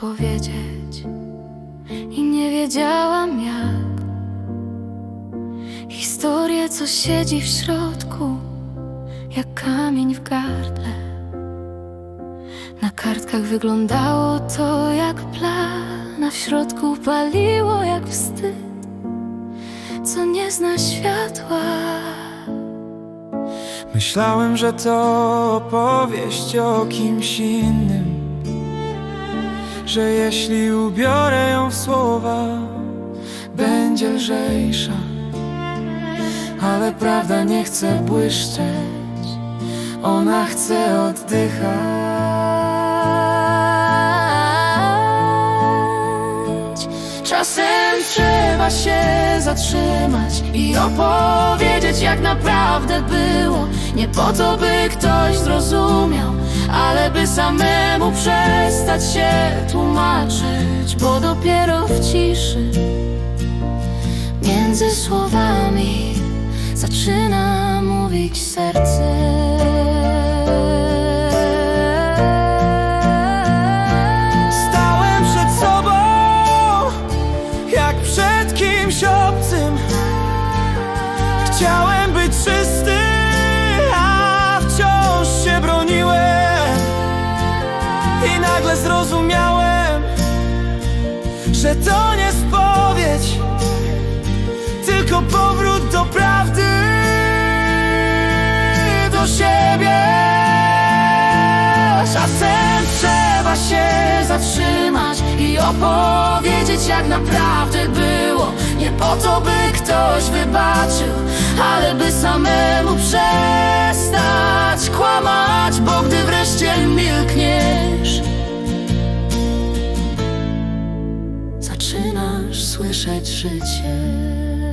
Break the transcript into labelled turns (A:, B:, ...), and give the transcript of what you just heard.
A: powiedzieć i nie wiedziałam jak. Historię, co siedzi w środku, jak kamień w gardle. Na kartkach wyglądało to jak plan, a w środku paliło jak wstyd, co nie zna światła.
B: Myślałem, że to opowieść o kimś innym Że jeśli ubiorę ją w słowa Będzie lżejsza Ale prawda nie chce błyszczeć Ona chce oddychać
A: Czasem trzeba się zatrzymać i opowiedzieć jak naprawdę było. Nie po to, by ktoś zrozumiał, ale by samemu przestać się tłumaczyć, bo dopiero w ciszy między słowami zaczyna mówić serce.
B: Stałem przed sobą Jak przed kimś obcym Chciałem Że to nie spowiedź Tylko powrót do prawdy Do siebie
A: Czasem trzeba się zatrzymać i opowiedzieć jak naprawdę było. Nie po to, by ktoś wybaczył, ale by samemu przestać 在指尖。